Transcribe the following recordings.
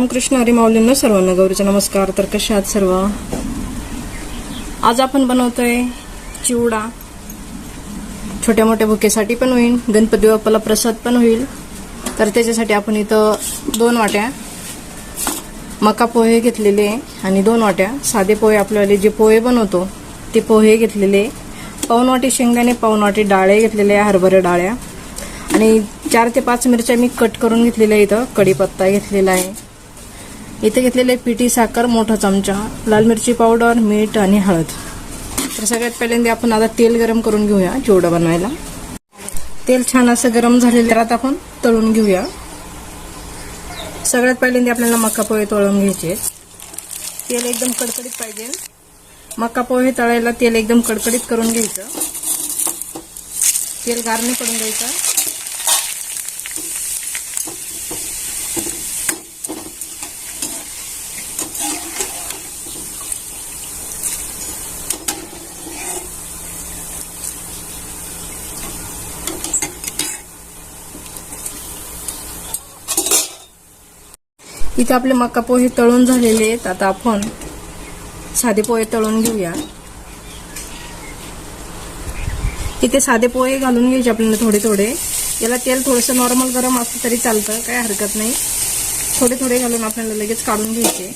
रामकृष्ण हरी माऊलींना सर्वांना गौरीचा नमस्कार. तर कशा आहात सर्व? आज आपण बनवतोय चिवडा. छोट्या मोठ्या भुकेसाठी पण होईल गणपती बाप्पाला प्रसाद पण होईल. तर त्याच्यासाठी आपण इथं दोन वाट्या मका पोहे घेतलेले आणि दोन वाट्या साधे पोहे आपल्याला जे पोहे बनवतो ते पोहे घेतलेले. पाऊन वाटी शेंगदाणे पाऊन वाटी डाळे घेतलेले हरभरे डाळ्या. आणि चार ते पाच मिरच्या मी कट करून घेतलेल्या इथं कढीपत्ता घेतलेला आहे. इथे घेतलेले पिठी साखर मोठा चमचा लाल मिरची पावडर मीठ आणि हळद. तर सगळ्यात पहिल्यांदा आपण आता तेल गरम करून घेऊया चिवडा बनवायला. तेल छान असं गरम झालेलं तर आता आपण तळून घेऊया. सगळ्यात पहिल्यांदा आपल्याला मका पोहे तळून घ्यायचे. तेल एकदम कडकडीत पाहिजे. मका पोहे तळायला तेल एकदम कडकडीत करून घ्यायचं. तेल गारणे पडून द्यायचं इथे आपले मका पोहे तळून झालेले आहेत. आता आपण साधे पोहे तळून घेऊया. इथे साधे पोहे घालून घ्यायचे आपल्याला थोडे थोडे. याला तेल थोडंसं नॉर्मल गरम असलं तरी चालतं काय हरकत नाही. थोडे थोडे घालून आपल्याला लगेच काढून घ्यायचे.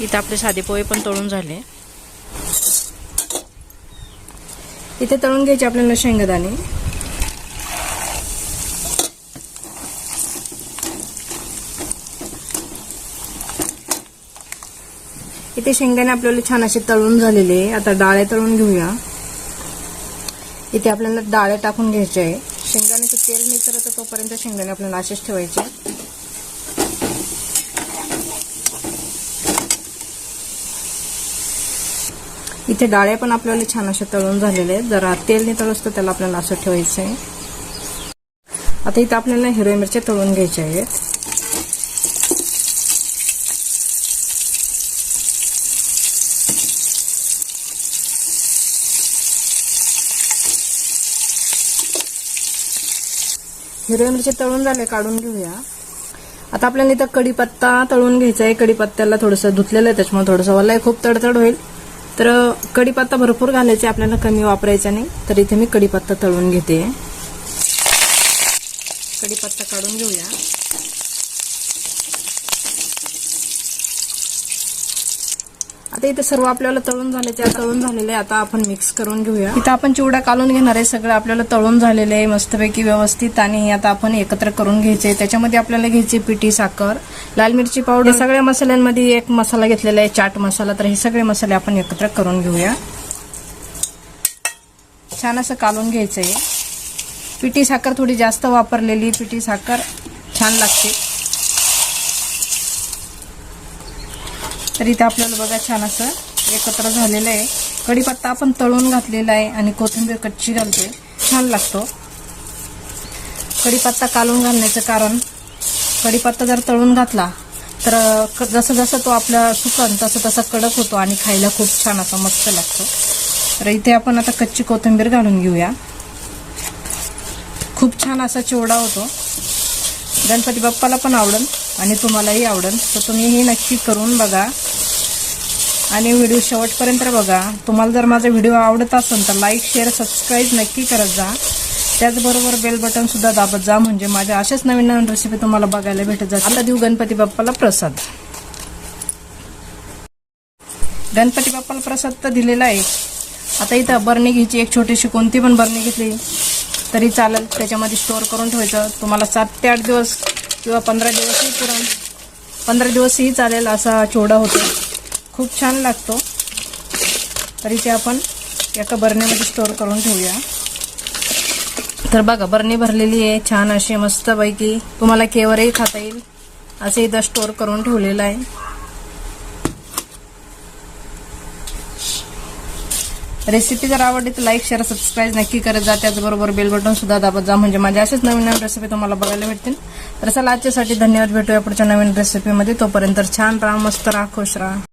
इथे आपले साधे पोहे पण तळून झाले. इथे तळून घ्यायचे आपल्याला शेंगदाणे. इथे शेंगदाणे आपल्याला छान असे तळून झालेले आता डाळे तळून घेऊया. इथे आपल्याला डाळे टाकून घ्यायचे आहे. शेंगदाण्याचं तेल निचरत तोपर्यंत शेंगदाणे आपल्याला असेच ठेवायचे इथे डाळे पण आपल्याला छान असे तळून झालेले आहेत. जरा तेल नितळ असतं त्याला आपल्याला असं ठेवायचं आहे. आता इथं आपल्याला हिरव्या मिरच्या तळून घ्यायच्या आहेत. हिरव्या मिरच्या तळून झाले काढून घेऊया. आता आपल्याला इथं कढीपत्ता तळून घ्यायचा आहे. कढीपत्त्याला थोडंसं धुतलेलं आहे त्याच्यामुळे थोडंसं वाला खूप तडतड होईल. तर कढीपत्ता भरपूर घालायचे आपल्याला कमी वापरायचा नाही. तर इथे मी कढीपत्ता तळून घेते. कढीपत्ता काढून घेऊया. आता इथे सर्व आपल्याला तळून झाले ते तळून झालेले आहे. आता आपण मिक्स करून घेऊया. इथं आपण चिवडा कालून घेणार आहे. सगळं आपल्याला तळून झालेले आहे मस्तपैकी व्यवस्थित. आणि आता आपण एकत्र करून घ्यायचे त्याच्यामध्ये आपल्याला घ्यायची पिठी साखर लाल मिरची पावडर सगळ्या मसाल्यांमध्ये एक मसाला घेतलेला आहे चाट मसाला. तर हे सगळे मसाले आपण एकत्र करून घेऊया. छान असं कालून घ्यायचं आहे. पिठी साखर थोडी जास्त वापरलेली. पिठी साखर छान लागते. तर इथे आपल्याला बघा छान असं एकत्र झालेलं आहे. कढीपत्ता आपण तळून घातलेला आहे आणि कोथिंबीर कच्ची घालतोय छान लागतो. कढीपत्ता कालून घालण्याचं कारण कढीपत्ता जर तळून घातला तर क- जसं जसं तो आपला सुकन तसं तसं कडक होतो आणि खायला खूप छान असा मस्त लागतो. तर इथे आपण आता कच्ची कोथिंबीर घालून घेऊया. खूप छान असा चिवडा होतो. गणपती बाप्पाला पण आवडेल आणि तुम्हालाही आवडेल. तर तुम्ही हे नक्की करून बघा. आणि व्हिडिओ शेवटपर्यंत बघा. तुम्हाला जर माझा व्हिडिओ आवडत असेल तर लाईक शेअर सबस्क्राईब नक्की करत जा. त्याचबरोबर बेल बटन सुद्धा दाबत जा. म्हणजे माझ्या अशाच नवीन नवीन रेसिपी तुम्हाला बघायला भेटत जा आता देऊ गणपती बाप्पाला प्रसाद. गणपती बाप्पाला प्रसाद तर दिलेला आहे. आता इथं बरणी घ्यायची. एक छोटीशी कोणती पण बरणी घेतली. तरी चालेल. त्याच्यामध्ये स्टोअर करून ठेवायचं. तुम्हाला सात ते आठ दिवस किंवा पंधरा दिवसही पुरण पंधरा दिवसही चालेल असा चिवडा होतो. खूप छान लागतो. तरी ते आपण एका बरणीमध्ये स्टोअर करून ठेवूया. तर बघा बरणी भरलेली आहे. छान अशी मस्तपैकी तुम्हाला केवरही खाता येईल. असं इथं स्टोअर करून ठेवलेलं आहे. रेसिपी जर आवडली तर लाईक शेअर सबस्क्राईब नक्की करत जा. त्याचबरोबर बेल बटन सुद्धा दाबत जा. म्हणजे माझ्या अशाच नवीन नवीन रेसिपी तुम्हाला बघायला भेटतील. तर चला आजच्यासाठी धन्यवाद. भेटूया पुढच्या नवीन रेसिपीमध्ये तोपर्यंत छान राहा मस्त राहा खुश राहा.